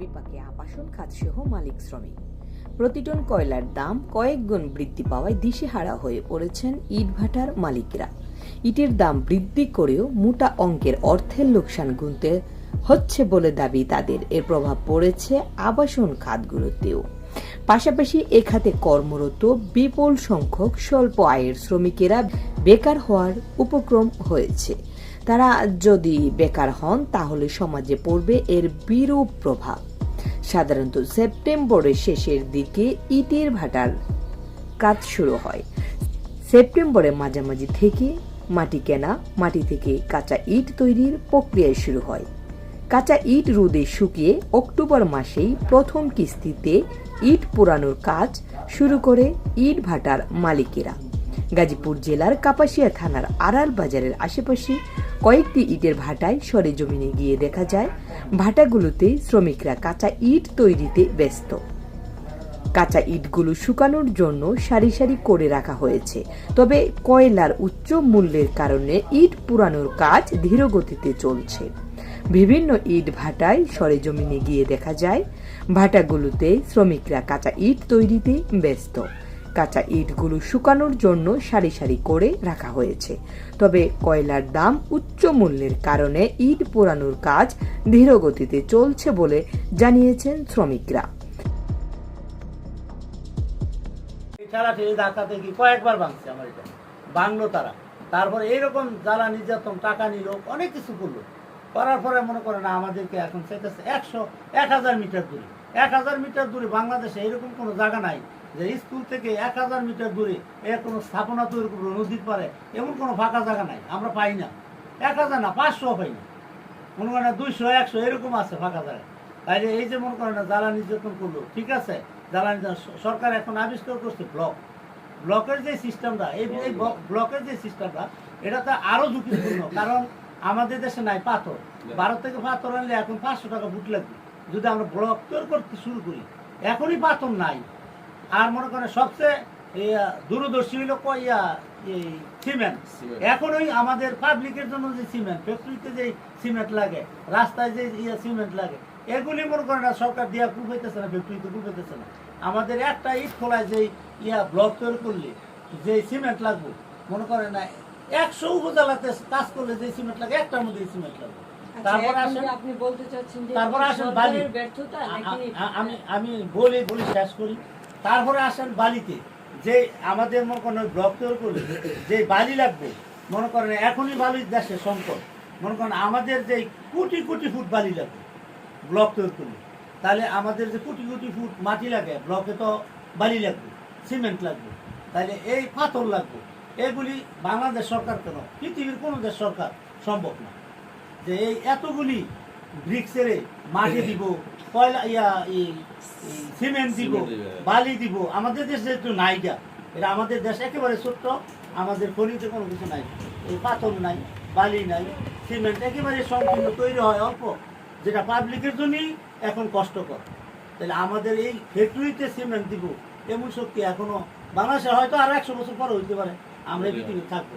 বিপাকে আবাসন খাত সহ মালিক শ্রমিক। প্রতি টন কয়লার দাম কয়েক গুণ বৃদ্ধি পাওয়ায় দিশেহারা হয়ে পড়েছেন ইটভাটার মালিকরা। ইটের দাম বৃদ্ধি করেও মোটা অঙ্কের অর্থের লোকসান গুনতে হচ্ছে বলে দাবি তাদের। এর প্রভাব পড়েছে আবাসন খাতগুলোতেও। পাশাপাশি এ খাতে কর্মরত বিপুল সংখ্যক স্বল্প আয়ের শ্রমিকেরা বেকার হওয়ার উপক্রম হয়েছে। তারা যদি বেকার হন, তাহলে সমাজে পড়বে এর বিরূপ প্রভাব। সাধারণত সেপ্টেম্বরের শেষের দিকে ইটের ভাটার কাজ শুরু হয়। সেপ্টেম্বরের মাঝামাঝি থেকে মাটি কেনা, মাটি থেকে কাঁচা ইট তৈরির প্রক্রিয়া শুরু হয়। কাঁচা ইট রোদে শুকিয়ে অক্টোবর মাসেই প্রথম কিস্তিতে ইট পোড়ানোর কাজ শুরু করে ইট ভাটার মালিকেরা। গাজীপুর জেলার কাপাসিয়া থানার আড়াল বাজারের আশেপাশে কয়েকটি ইটের ভাটায় সরেজমিনে গিয়ে দেখা যায়, ভাটাগুলোতে শ্রমিকরা কাঁচা ইট তৈরিতে ব্যস্ত। কাঁচা ইটগুলো শুকানোর জন্য সারি সারি করে রাখা হয়েছে। তবে কয়লার উচ্চ মূল্যের কারণে ইট পুরানোর কাজ ধীর গতিতে চলছে। বিভিন্ন ইট ভাটায় সরেজমিনে গিয়ে দেখা যায়, ভাটাগুলোতে শ্রমিকরা কাঁচা ইট তৈরিতে ব্যস্ত। কাঁচা ইটগুলো শুকানোর জন্য সারি সারি করে রাখা হয়েছে। তবে কয়লার দাম উচ্চ মূল্যের কারণে ইট পোড়ানোর কাজ ধীর চলছে বলে জানিয়েছেন শ্রমিকরা। কয়েকবার ভাঙছে আমার ভাঙলো তারা। তারপরে এইরকম জ্বালা নির্যাতন, টাকা নিল অনেক কিছু করল। করার পরে মনে করে না, আমাদেরকে এখন চাইতেছে একশো, এক হাজার মিটার দূরে। এক হাজার মিটার দূরে বাংলাদেশে এরকম কোনো জায়গা নাই। যে স্কুল থেকে এক হাজার মিটার দূরে এর কোনো স্থাপনা তৈরি করব নদীর পারে এমন কোনো ফাঁকা জায়গা নাই, আমরা পাই না। এক হাজার না, পাঁচশো পাই না। মনে করেন দুইশো, একশো, এরকম আছে ফাঁকা জায়গা। তাইলে এই যে মনে করেন জ্বালা নির্যাতন করল, ঠিক আছে? জ্বালা নির্যাতন সরকার এখন আবিষ্কার করছে ব্লক। ব্লকের যে সিস্টেমটা, এই ব্লকের যে সিস্টেমটা এটা তো আরও ঝুঁকিপূর্ণ, কারণ আমাদের দেশে নাই পাথর। ভারত থেকে পাথর আনলে এখন পাঁচশো টাকা ফুট লাগবে। যদি আমরা ব্লক তৈরি করতে শুরু করি, এখনই পাথর নাই। আর মনে করেন সবচেয়ে দূরদর্শী হইল কইয়া এই সিমেন্ট। এখন ওই আমাদের পাবলিকের জন্য যে সিমেন্ট ফ্যাক্টরিতে যে সিমেন্ট লাগে রাস্তায় যে ইয়ে সিমেন্ট লাগে এগুলি মনে করেন না সরকার দিয়া খুব না ফ্যাক্টরিতে খুব না। আমাদের একটা ইট খোলায় যে ইয়া ব্লক তৈরি করলে যে সিমেন্ট লাগবে মনে করেন না একশো উপজেলাতে কাজ করলে যে সিমেন্ট লাগে একটার মধ্যে সিমেন্ট লাগবে। তারপর আচ্ছা, আসেন আপনি বলতে চাচ্ছেন যে তারপর আসেন বালি। ব্যর্থতা নাকি আ- আ- আমি আমি বলি বলি শেষ করি। তারপরে আসেন বালিতে। যে আমাদের মনে করেন ব্লক তৈরি করলে যে বালি লাগবে, মনে করেন এখনই বালির দেশে সংকট। মনে করেন আমাদের যে কোটি কোটি ফুট বালি লাগবে ব্লক তৈরি করলে, তাহলে আমাদের যে কোটি কোটি ফুট মাটি লাগে, ব্লকে তো বালি লাগবে, সিমেন্ট লাগবে, তাহলে এই পাথর লাগবে। এগুলি বাংলাদেশ সরকার কেন? পৃথিবীর কোনো দেশ সরকার সম্ভব না। যে এই এতগুলি ব্রিক্সের মাটি দিব কয়লা ইয়া সিমেন্ট দিব বালি দিব। আমাদের দেশে যেহেতু নাইগা এটা আমাদের দেশ একেবারে ছোট্ট আমাদের খনিতে কোনো কিছু নাই। এই পাথর নাই বালি নাই সিমেন্ট একেবারে সংকীর্ণ তৈরি হয় অল্প যেটা পাবলিকের জন্যই এখন কষ্টকর। তাহলে আমাদের এই ফ্যাক্টরিতে সিমেন্ট দিব এমন শক্তি এখনও বাংলাদেশে হয়তো আর একশো বছর পরে হইতে পারে আমরা এই পৃথিবী থাকব।